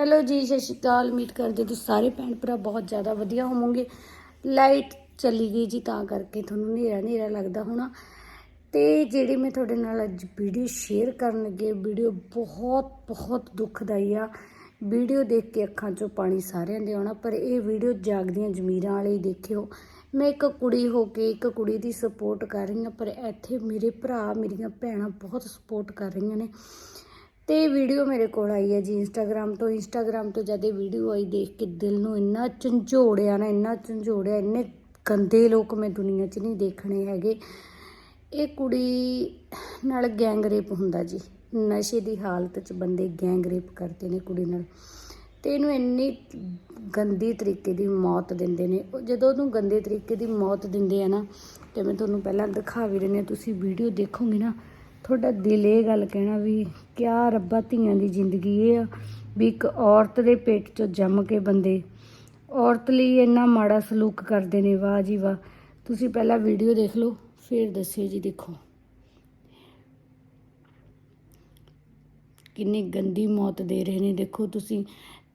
Hello ਜੀ, ਸਤਿ ਸ਼੍ਰੀ ਅਕਾਲ। ਉਮੀਦ ਕਰਦੇ ਤੁਸੀਂ ਸਾਰੇ ਭੈਣ ਭਰਾ ਬਹੁਤ ਜ਼ਿਆਦਾ ਵਧੀਆ ਹੋਵੋਗੇ। ਲਾਈਟ ਚਲੀ ਗਈ ਜੀ, ਤਾਂ ਕਰਕੇ ਤੁਹਾਨੂੰ ਹਨੇਰਾ ਹਨੇਰਾ ਲੱਗਦਾ ਹੋਣਾ। ਤੇ ਜਿਹੜੀ ਮੈਂ ਤੁਹਾਡੇ ਨਾਲ ਅੱਜ ਵੀਡੀਓ ਸ਼ੇਅਰ ਕਰਨ ਲੱਗੇ ਵੀਡੀਓ ਬਹੁਤ ਬਹੁਤ ਦੁਖਦਾਈ ਆ। ਵੀਡੀਓ ਦੇਖ ਕੇ ਅੱਖਾਂ 'ਚੋਂ ਪਾਣੀ ਸਾਰਿਆਂ ਦੇ ਆਉਣਾ, ਪਰ ਇਹ ਵੀਡੀਓ ਜਾਗਦੀਆਂ ਜ਼ਮੀਰਾਂ ਵਾਲੇ ਦੇਖਿਓ। ਮੈਂ ਇੱਕ ਕੁੜੀ ਹੋ ਕੇ ਇੱਕ ਕੁੜੀ ਦੀ ਸਪੋਰਟ ਕਰ ਰਹੀ ਹਾਂ, ਪਰ ਇੱਥੇ ਮੇਰੇ ਭਰਾ, ਮੇਰੀਆਂ ਭੈਣਾਂ ਬਹੁਤ ਸਪੋਰਟ ਕਰ ਰਹੀਆਂ ਨੇ। ਤੇ ਵੀਡੀਓ ਮੇਰੇ ਕੋਲ ਆਈ ਹੈ ਜੀ ਇੰਸਟਾਗ੍ਰam ਤੋਂ। ਇੰਸਟਾਗ੍ਰam ਤੋਂ ਜਦ ਇਹ ਵੀਡੀਓ ਆਈ, ਦੇਖ ਕੇ ਦਿਲ ਨੂੰ ਇੰਨਾ ਝੰਜੋੜਿਆ ਨਾ, ਇੰਨਾ ਝੰਜੋੜਿਆ, ਇੰਨੇ ਗੰਦੇ ਲੋਕ ਮੈਂ ਦੁਨੀਆ 'ਚ ਨਹੀਂ ਦੇਖਣੇ ਹੈਗੇ। ਇਹ ਕੁੜੀ ਨਾਲ ਗੈਂਗ ਰੇਪ ਹੁੰਦਾ ਜੀ। ਨਸ਼ੇ ਦੀ ਹਾਲਤ 'ਚ ਬੰਦੇ ਗੈਂਗ ਰੇਪ ਕਰਦੇ ਨੇ ਕੁੜੀ ਨਾਲ। ਤੇ ਇਹਨੂੰ ਇੰਨੀ ਗੰਦੀ ਤਰੀਕੇ ਦੀ ਮੌਤ ਦਿੰਦੇ ਨੇ। ਉਹ ਜਦੋਂ ਉਹਨੂੰ ਗੰਦੇ ਤਰੀਕੇ ਦੀ ਮੌਤ ਦਿੰਦੇ ਆ ਨਾ, ਤੇ ਮੈਂ ਤੁਹਾਨੂੰ ਪਹਿਲਾਂ ਦਿਖਾ ਵੀ ਰਹੀ ਹਾਂ, ਤੁਸੀਂ ਵੀਡੀਓ ਦੇਖੋਗੇ ਨਾ ਤੁਹਾਡਾ ਦਿਲ ਇਹ ਗੱਲ ਕਹਿਣਾ ਵੀ ਕਿਆ ਰੱਬਾ ਧੀਆਂ ਦੀ ਜ਼ਿੰਦਗੀ ਇਹ ਆ ਵੀ ਇੱਕ ਔਰਤ ਦੇ ਪੇਟ 'ਚੋਂ ਜੰਮ ਕੇ ਬੰਦੇ, ਔਰਤ ਲਈ ਇੰਨਾ ਮਾੜਾ ਸਲੂਕ ਕਰਦੇ ਨੇ, ਵਾਹ ਜੀ ਵਾਹ। ਤੁਸੀਂ ਪਹਿਲਾਂ ਵੀਡੀਓ ਦੇਖ ਲਓ, ਫਿਰ ਦੱਸਿਓ ਜੀ ਦੇਖੋ। ਕਿੰਨੀ ਗੰਦੀ ਮੌਤ ਦੇ ਰਹੇ ਨੇ, ਦੇਖੋ ਤੁਸੀਂ।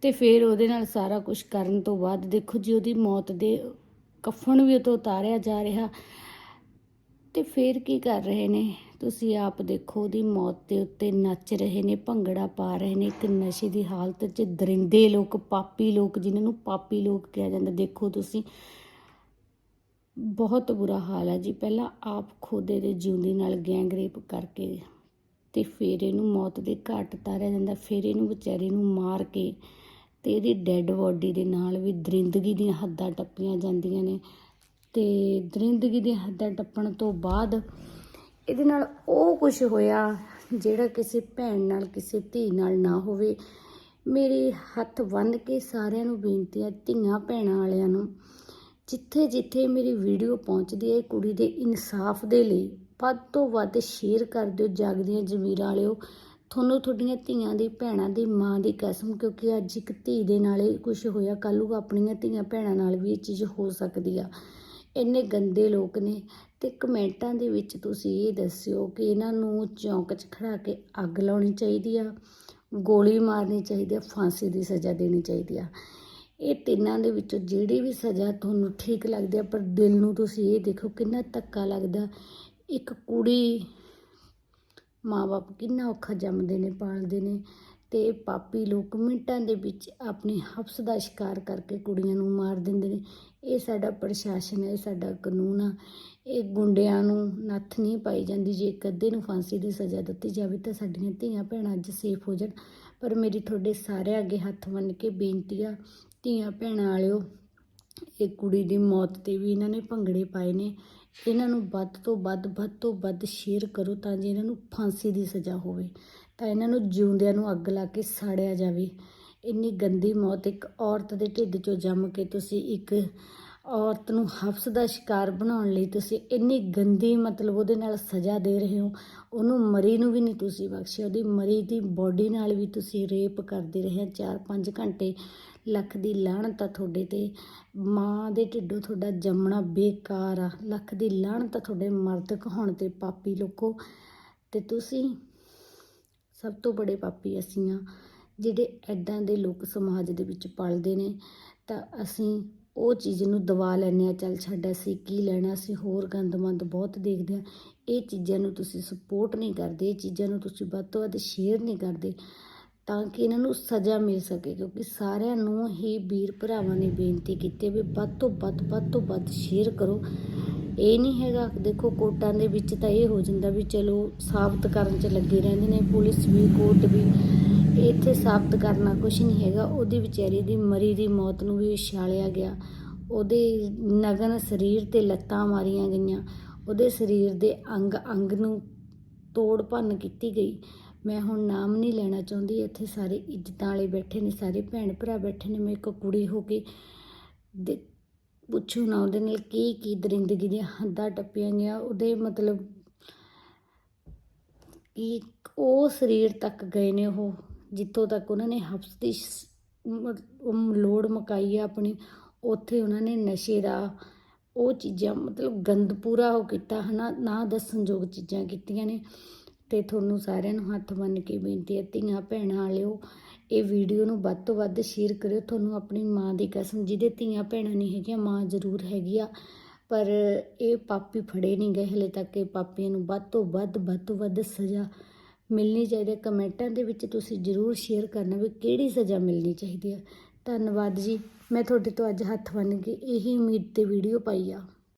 ਤੇ ਫਿਰ ਉਹਦੇ ਨਾਲ ਸਾਰਾ ਕੁਝ ਕਰਨ ਤੋਂ ਬਾਅਦ ਦੇਖੋ ਜੀ ਉਹਦੀ ਮੌਤ ਦੇ ਕਫਨ ਵੀ ਉਹ ਤੋਂ ਉਤਾਰਿਆ ਜਾ ਰਿਹਾ। ਤੇ ਫਿਰ ਕੀ ਕਰ ਰਹੇ ਨੇ? ਤੁਸੀਂ ਆਪ ਦੇਖੋ ਉਹਦੀ ਮੌਤ ਦੇ ਉੱਤੇ ਨੱਚ ਰਹੇ ਨੇ, ਭੰਗੜਾ ਪਾ ਰਹੇ ਨੇ, ਇੱਕ ਨਸ਼ੇ ਦੀ ਹਾਲਤ 'ਚ ਦਰਿੰਦੇ ਲੋਕ, ਪਾਪੀ ਲੋਕ, ਜਿਨ੍ਹਾਂ ਨੂੰ ਪਾਪੀ ਲੋਕ ਕਿਹਾ ਜਾਂਦਾ। ਦੇਖੋ ਤੁਸੀਂ, ਬਹੁਤ ਬੁਰਾ ਹਾਲ ਹੈ ਜੀ। ਪਹਿਲਾਂ ਆਪ ਖੋਦੇ ਦੇ ਜਿਉਂਦੀ ਨਾਲ ਗੈਂਗ ਰੇਪ ਕਰਕੇ ਤੇ ਫਿਰ ਇਹਨੂੰ ਮੌਤ ਦੇ ਘਾਟ ਉਤਾਰਿਆ ਜਾਂਦਾ। ਫਿਰ ਇਹਨੂੰ ਵਿਚਾਰੀ ਨੂੰ ਮਾਰ ਕੇ ਤੇ ਇਹਦੀ ਡੈੱਡ ਬੋਡੀ ਦੇ ਨਾਲ ਵੀ ਦਰਿੰਦਗੀ ਦੀਆਂ ਹੱਦਾਂ ਟੱਪੀਆਂ ਜਾਂਦੀਆਂ ਨੇ। ਤੇ ਦਰਿੰਦਗੀ ਦੀਆਂ ਹੱਦਾਂ ਟੱਪਣ ਤੋਂ ਬਾਅਦ ਇਹਦੇ ਨਾਲ ਉਹ ਕੁਝ ਹੋਇਆ ਜਿਹੜਾ ਕਿਸੇ ਭੈਣ ਨਾਲ, ਕਿਸੇ ਧੀ ਨਾਲ ਨਾ ਹੋਵੇ। ਮੇਰੇ ਹੱਥ ਬੰਨ੍ਹ ਕੇ ਸਾਰਿਆਂ ਨੂੰ ਬੇਨਤੀ ਹੈ, ਧੀਆਂ ਭੈਣਾਂ ਵਾਲਿਆਂ ਨੂੰ, ਜਿੱਥੇ ਜਿੱਥੇ ਮੇਰੀ ਵੀਡੀਓ ਪਹੁੰਚਦੀ ਹੈ ਕੁੜੀ ਦੇ ਇਨਸਾਫ ਦੇ ਲਈ ਵੱਧ ਤੋਂ ਵੱਧ ਸ਼ੇਅਰ ਕਰ ਦਿਓ ਜਾਗਦੀਆਂ ਜ਼ਮੀਰਾਂ ਵਾਲਿਓ। ਤੁਹਾਨੂੰ ਤੁਹਾਡੀਆਂ ਧੀਆਂ ਦੀ, ਭੈਣਾਂ ਦੀ ਮਾਂ ਦੀ ਕਸਮ, ਕਿਉਂਕਿ ਅੱਜ ਇੱਕ ਧੀ ਦੇ ਨਾਲ ਇਹ ਕੁਝ ਹੋਇਆ, ਕੱਲ੍ਹ ਨੂੰ ਆਪਣੀਆਂ ਧੀਆਂ ਭੈਣਾਂ ਨਾਲ ਵੀ ਇਹ ਚੀਜ਼ ਹੋ ਸਕਦੀ ਆ। ਇੰਨੇ ਗੰਦੇ ਲੋਕ ਨੇ ਤੇ ਕਮੈਂਟਾਂ ਦੇ ਵਿੱਚ ਤੁਸੀਂ ਇਹ ਦੱਸਿਓ ਕਿ ਇਹਨਾਂ ਨੂੰ ਚੌਂਕ 'ਚ ਖੜਾ ਕੇ ਅੱਗ ਲਾਉਣੀ ਚਾਹੀਦੀ ਆ, ਗੋਲੀ ਮਾਰਨੀ ਚਾਹੀਦੀ ਆ, ਫਾਂਸੀ ਦੀ ਸਜ਼ਾ ਦੇਣੀ ਚਾਹੀਦੀ ਆ। ਇਹ ਤਿੰਨਾਂ ਦੇ ਵਿੱਚੋਂ ਜਿਹੜੀ ਵੀ ਸਜ਼ਾ ਤੁਹਾਨੂੰ ਠੀਕ ਲੱਗਦੀ ਆ, ਪਰ ਦਿਲ ਨੂੰ ਤੁਸੀਂ ਇਹ ਦੇਖੋ ਕਿੰਨਾ ਧੱਕਾ ਲੱਗਦਾ। ਇੱਕ ਕੁੜੀ ਮਾਪੇ ਕਿੰਨਾ ਔਖਾ ਜੰਮਦੇ ਨੇ, ਪਾਲਦੇ ਨੇ। ਤੇ ਪਾਪੀ ਲੋਕ ਮਿੰਟਾਂ ਦੇ ਵਿੱਚ ਆਪਣੇ ਹਫਸ ਦਾ ਸ਼ਿਕਾਰ ਕਰਕੇ ਕੁੜੀਆਂ ਨੂੰ ਮਾਰ ਦਿੰਦੇ ਨੇ। ਇਹ ਸਾਡਾ ਪ੍ਰਸ਼ਾਸਨ ਹੈ, ਇਹ ਸਾਡਾ ਕਾਨੂੰਨ ਆ। ਇਹ ਗੁੰਡਿਆਂ ਨੂੰ ਨੱਥ ਨਹੀਂ ਪਾਈ ਜਾਂਦੀ। ਜੇ ਇੱਕ ਅੱਧੇ ਨੂੰ ਫਾਂਸੀ ਦੀ ਸਜ਼ਾ ਦਿੱਤੀ ਜਾਵੇ ਤਾਂ ਸਾਡੀਆਂ ਧੀਆਂ ਭੈਣਾਂ ਅੱਜ ਸੇਫ ਹੋ ਜਾਣ। ਪਰ ਮੇਰੀ ਤੁਹਾਡੇ ਸਾਰਿਆਂ ਅੱਗੇ ਹੱਥ ਬੰਨ੍ਹ ਕੇ ਬੇਨਤੀ ਆ, ਧੀਆਂ ਭੈਣਾਂ ਵਾਲਿਓ, ਇਹ ਕੁੜੀ ਦੀ ਮੌਤ ਤੇ ਵੀ ਇਹਨਾਂ ਨੇ ਭੰਗੜੇ ਪਾਏ ਨੇ। ਇਹਨਾਂ ਨੂੰ ਵੱਧ ਤੋਂ ਵੱਧ ਵੱਧ ਤੋਂ ਵੱਧ ਸ਼ੇਅਰ ਕਰੋ ਤਾਂ ਜੇ ਇਹਨਾਂ ਨੂੰ ਫਾਂਸੀ ਦੀ ਸਜ਼ਾ ਹੋਵੇ, ਤਾਂ ਇਹਨਾਂ ਨੂੰ ਜਿਉਂਦਿਆਂ ਨੂੰ ਅੱਗ ਲਾ ਕੇ ਸਾੜਿਆ ਜਾਵੇ। ਇੰਨੀ ਗੰਦੀ ਮੌਤ ਇੱਕ ਔਰਤ ਦੇ ਢਿੱਡ 'ਚੋਂ ਜੰਮ ਕੇ ਤੁਸੀਂ ਇੱਕ ਔਰਤ ਨੂੰ ਹਫਸ ਦਾ ਸ਼ਿਕਾਰ ਬਣਾਉਣ ਲਈ ਤੁਸੀਂ ਇੰਨੀ ਗੰਦੀ ਮਤਲਬ ਉਹਦੇ ਨਾਲ ਸਜ਼ਾ ਦੇ ਰਹੇ ਹੋ, ਉਹਨੂੰ ਮਰੀ ਨੂੰ ਵੀ ਨਹੀਂ ਤੁਸੀਂ ਬਖਸ਼ਿਆ ਉਹਦੀ ਮਰੀ ਦੀ ਬੋਡੀ ਨਾਲ ਵੀ ਤੁਸੀਂ ਰੇਪ ਕਰਦੇ ਰਹੇ 4-5 ਘੰਟੇ ਲੱਖ ਦੀ ਲਾਹਣਤ ਆ ਤੁਹਾਡੇ ਤੇ, ਮਾਂ ਦੇ ਢਿੱਡੋਂ ਤੁਹਾਡਾ ਜੰਮਣਾ ਬੇਕਾਰ ਆ, ਲੱਖ ਦੀ ਲਾਹਣਤ ਆ ਤੁਹਾਡੇ ਮਰਦ ਕਹਾਉਣ ਤੇ ਪਾਪੀ ਲੋਕੋ, ਤੇ ਤੁਸੀਂ ਸਭ ਤੋਂ ਬੜੇ ਪਾਪੀ ਅਸੀਂ ਆ, ਜਿਹੜੇ ਐਦਾਂ ਦੇ ਲੋਕ ਸਮਾਜ ਦੇ ਵਿੱਚ ਪਲਦੇ ਨੇ, ਤਾਂ ਅਸੀਂ ਉਹ ਚੀਜ਼ ਨੂੰ ਦਬਾ ਲੈਂਦੇ ਆ ਚੱਲ ਛੱਡ ਅਸੀਂ ਕੀ ਲੈਣਾ, ਅਸੀਂ ਹੋਰ ਗੰਦਮੰਦ ਬਹੁਤ ਦੇਖਦੇ ਆ ਇਹ ਚੀਜ਼ਾਂ ਨੂੰ ਤੁਸੀਂ ਸਪੋਰਟ ਨਹੀਂ ਕਰਦੇ, ਇਹ ਚੀਜ਼ਾਂ ਨੂੰ ਤੁਸੀਂ ਵੱਧ ਤੋਂ ਵੱਧ ਸ਼ੇਅਰ ਨਹੀਂ ਕਰਦੇ ਤਾਂ ਕਿ ਇਹਨਾਂ ਨੂੰ ਸਜ਼ਾ ਮਿਲ ਸਕੇ। ਕਿਉਂਕਿ ਸਾਰਿਆਂ ਨੂੰ ਹੀ ਵੀਰ ਭਰਾਵਾਂ ਨੇ ਬੇਨਤੀ ਕੀਤੀ ਵੀ ਵੱਧ ਤੋਂ ਵੱਧ ਵੱਧ ਤੋਂ ਵੱਧ ਸ਼ੇਅਰ ਕਰੋ। ਇਹ ਨਹੀਂ ਹੈਗਾ, ਦੇਖੋ ਕੋਟਾਂ ਦੇ ਵਿੱਚ ਤਾਂ ਇਹ ਹੋ ਜਾਂਦਾ ਵੀ ਚਲੋ ਸਾਬਤ ਕਰਨ 'ਚ ਲੱਗੇ ਰਹਿੰਦੇ ਨੇ, ਪੁਲਿਸ ਵੀ, ਕੋਰਟ ਵੀ, ਇੱਥੇ ਸਾਬਤ ਕਰਨਾ ਕੁਝ ਨਹੀਂ ਹੈਗਾ। ਉਹਦੀ ਵਿਚਾਰੀ ਦੀ ਮਰੀ ਦੀ ਮੌਤ ਨੂੰ ਵੀ ਉਛਾਲਿਆ ਗਿਆ। ਉਹਦੇ ਨਗਨ ਸਰੀਰ ਤੇ ਲੱਤਾਂ ਮਾਰੀਆਂ ਗਈਆਂ। ਉਹਦੇ ਸਰੀਰ ਦੇ ਅੰਗ ਅੰਗ ਨੂੰ ਤੋੜ ਭੰਨ ਕੀਤੀ ਗਈ। ਮੈਂ ਹੁਣ ਨਾਮ ਨਹੀਂ ਲੈਣਾ ਚਾਹੁੰਦੀ, ਇੱਥੇ ਸਾਰੇ ਇੱਜ਼ਤਾਂ ਵਾਲੇ ਬੈਠੇ ਨੇ, ਸਾਰੇ ਭੈਣ ਭਰਾ ਬੈਠੇ ਨੇ, ਮੈਂ ਇੱਕ ਕੁੜੀ ਹੋ ਕੇ ਦੇ ਪੁੱਛੋ ਨਾ ਉਹਦੇ ਨਾਲ ਕੀ ਕੀ ਦਰਿੰਦਗੀ ਦੀਆਂ ਹੱਦਾਂ ਟੱਪੀਆਂ ਗਈਆਂ, ਉਹਦੇ ਮਤਲਬ ਕਿ ਉਹ ਸਰੀਰ ਤੱਕ ਗਏ ਨੇ ਉਹ, ਜਿੱਥੋਂ ਤੱਕ ਉਹਨਾਂ ਨੇ ਹਫਸ ਦੀ ਲੋੜ ਮਕਾਈ ਆ ਆਪਣੀ, ਉੱਥੇ ਉਹਨਾਂ ਨੇ ਨਸ਼ੇ ਦਾ ਉਹ ਚੀਜ਼ਾਂ, ਮਤਲਬ ਗੰਦ ਪੂਰਾ ਉਹ ਕੀਤਾ, ਹਨਾ, ਨਾ ਦੱਸਣਯੋਗ ਚੀਜ਼ਾਂ ਕੀਤੀਆਂ ਨੇ। ਤੇ ਤੁਹਾਨੂੰ ਸਾਰਿਆਂ ਨੂੰ ਹੱਥ ਬੰਨ੍ਹ ਕੇ ਬੇਨਤੀ ਹੈ, ਧੀਆਂ, ਭੈਣਾਂ ਵਾਲਿਓ ਇਹ ਵੀਡੀਓ ਨੂੰ ਵੱਧ ਤੋਂ ਵੱਧ ਸ਼ੇਅਰ ਕਰਿਓ। ਤੁਹਾਨੂੰ ਆਪਣੀ ਮਾਂ ਦੀ ਕਸਮ, ਜਿਹਦੇ ਧੀਆਂ ਭੈਣਾਂ ਨਹੀਂ ਹੈਗੀਆਂ, ਮਾਂ ਜ਼ਰੂਰ ਹੈਗੀ ਆ। ਪਰ ਇਹ ਪਾਪੀ ਫੜੇ ਨਹੀਂ ਗਏ ਹਲੇ ਤੱਕ। ਇਹ ਪਾਪੀਆਂ ਨੂੰ ਵੱਧ ਤੋਂ ਵੱਧ ਵੱਧ ਤੋਂ ਵੱਧ ਸਜ਼ਾ ਮਿਲਣੀ ਚਾਹੀਦੀ ਹੈ। ਕਮੈਂਟਾਂ ਦੇ ਵਿੱਚ ਤੁਸੀਂ ਜ਼ਰੂਰ ਸ਼ੇਅਰ ਕਰਨਾ ਵੀ ਕਿਹੜੀ ਸਜ਼ਾ ਮਿਲਣੀ ਚਾਹੀਦੀ ਹੈ। ਧੰਨਵਾਦ ਜੀ। ਮੈਂ ਤੁਹਾਡੇ ਤੋਂ ਅੱਜ ਹੱਥ ਬੰਨ੍ਹ ਕੇ ਇਹੀ ਉਮੀਦ ਤੇ ਵੀਡੀਓ ਪਾਈ ਆ।